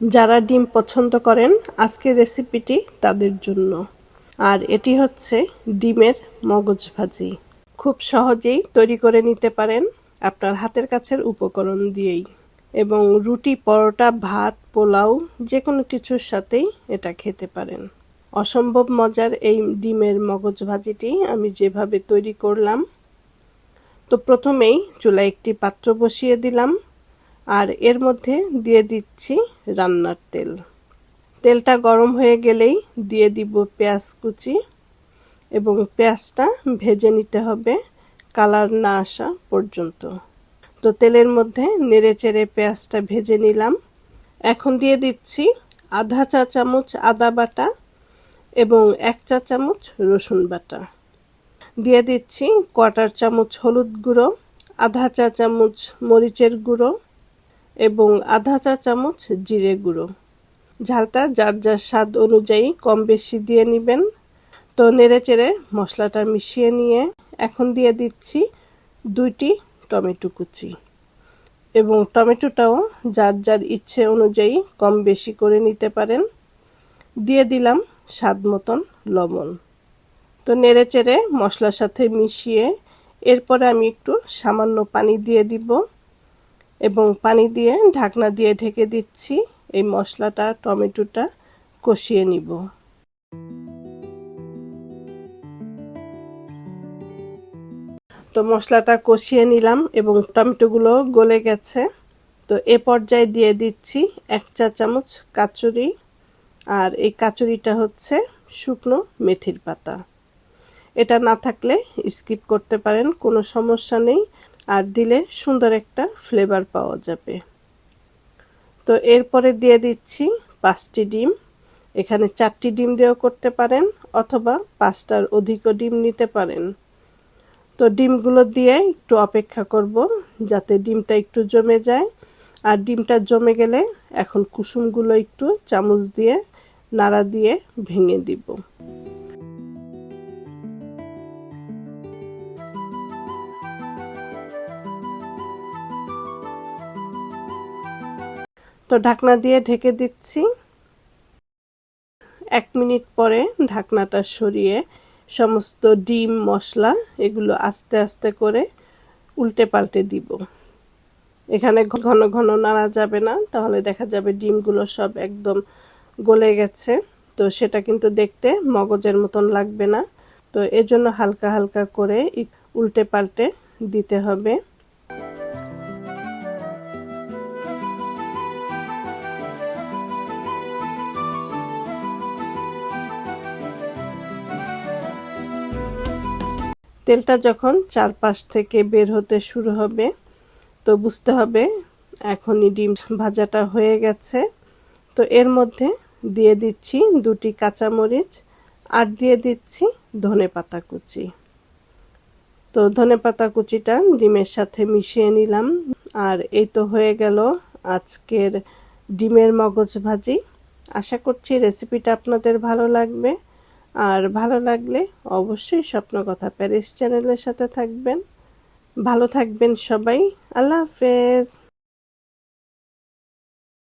যারা ডিম পছন্দ করেন, আজকের রেসিপিটি তাদের জন্য। আর এটি হচ্ছে ডিমের মগজ ভাজি। খুব সহজেই তৈরি করে নিতে পারেন আপনার হাতের কাছের উপকরণ দিয়েই। এবং রুটি, পরোটা, ভাত, পোলাও যে কোনো কিছুর সাথেই এটা খেতে পারেন। অসম্ভব মজার এই ডিমের মগজ ভাজিটি আমি যেভাবে তৈরি করলাম, তো প্রথমেই চুলায় একটি পাত্র বসিয়ে দিলাম। আর এর মধ্যে দিয়ে দিচ্ছি রান্নার তেল। তেলটা গরম হয়ে গেলেই দিয়ে দিব পেঁয়াজ কুচি এবং পেঁয়াজটা ভেজে নিতে হবে কালার না আসা পর্যন্ত। তো তেলের মধ্যে নেড়ে চেড়ে পেঁয়াজটা ভেজে নিলাম। এখন দিয়ে দিচ্ছি আধা চা চামচ আদা বাটা এবং এক চা চামচ রসুন বাটা। দিয়ে দিচ্ছি কোয়াটার চামচ হলুদ গুঁড়ো, আধা চা চামচ মরিচের গুঁড়ো এবং আধা চা চামচ জিরে গুঁড়ো। ঝালটা যার যার স্বাদ অনুযায়ী কম বেশি দিয়ে নেবেন। তো নেড়ে চেড়ে মশলাটা মিশিয়ে নিয়ে এখন দিয়ে দিচ্ছি দুইটি টমেটো কুচি। এবং টমেটোটাও যার যার ইচ্ছে অনুযায়ী কম বেশি করে নিতে পারেন। দিয়ে দিলাম স্বাদ মতন লবণ। তো নেড়ে চেড়ে মশলার সাথে মিশিয়ে এরপরে আমি একটু সামান্য পানি দিয়ে দিব। এবং পানি দিয়ে ঢাকনা দিয়ে ঢেকে দিচ্ছি। এই মশলাটা, টমেটোটা কষিয়ে নিব। তো মশলাটা কষিয়ে নিলাম এবং টমেটোগুলো গলে গেছে। তো এ পর্যায়ে দিয়ে দিচ্ছি এক চা চামচ কাচুরি আর এই কাচুরিটা হচ্ছে শুকনো মেথির পাতা। এটা না থাকলে স্কিপ করতে পারেন, কোনো সমস্যা নেই। আর দিলে সুন্দর একটা ফ্লেভার পাওয়া যাবে। তো এরপরে দিয়ে দিচ্ছি পাঁচটি ডিম। এখানে চারটি ডিম দিয়েও করতে পারেন অথবা পাঁচটার অধিকও ডিম নিতে পারেন। তো ডিমগুলো দিয়ে একটু অপেক্ষা করব যাতে ডিমটা একটু জমে যায়। আর ডিমটা জমে গেলে এখন কুসুমগুলো একটু চামচ দিয়ে নাড়া দিয়ে ভেঙে দিব। তো ঢাকনা দিয়ে ঢেকে দিচ্ছি। এক মিনিট পরে ঢাকনাটা সরিয়ে সমস্ত ডিম, মশলা এগুলো আস্তে আস্তে করে উল্টে পাল্টে দিব। এখানে ঘন ঘন নাড়া যাবে না, তাহলে দেখা যাবে ডিমগুলো সব একদম গলে গেছে। তো সেটা কিন্তু দেখতে মগজের মতন লাগবে না। তো এজন্য হালকা হালকা করে উল্টে পাল্টে দিতে হবে। তেলটা যখন চারপাশ থেকে বের হতে শুরু হবে, তো বুঝতে হবে এখনই ডিম ভাজাটা হয়ে গেছে। তো এর মধ্যে দিয়ে দিচ্ছি দুটি কাঁচামরিচ আর দিয়ে দিচ্ছি ধনে পাতা কুচি। তো ধনে পাতা কুচিটা ডিমের সাথে মিশিয়ে নিলাম। আর এই তো হয়ে গেল আজকের ডিমের মগজ ভাজি। আশা করছি রেসিপিটা আপনাদের ভালো লাগবে। আর ভালো লাগলে অবশ্যই স্বপ্ন কথা প্যারিস চ্যানেলের সাথে থাকবেন। ভালো থাকবেন সবাই। আল্লাহ হাফেজ।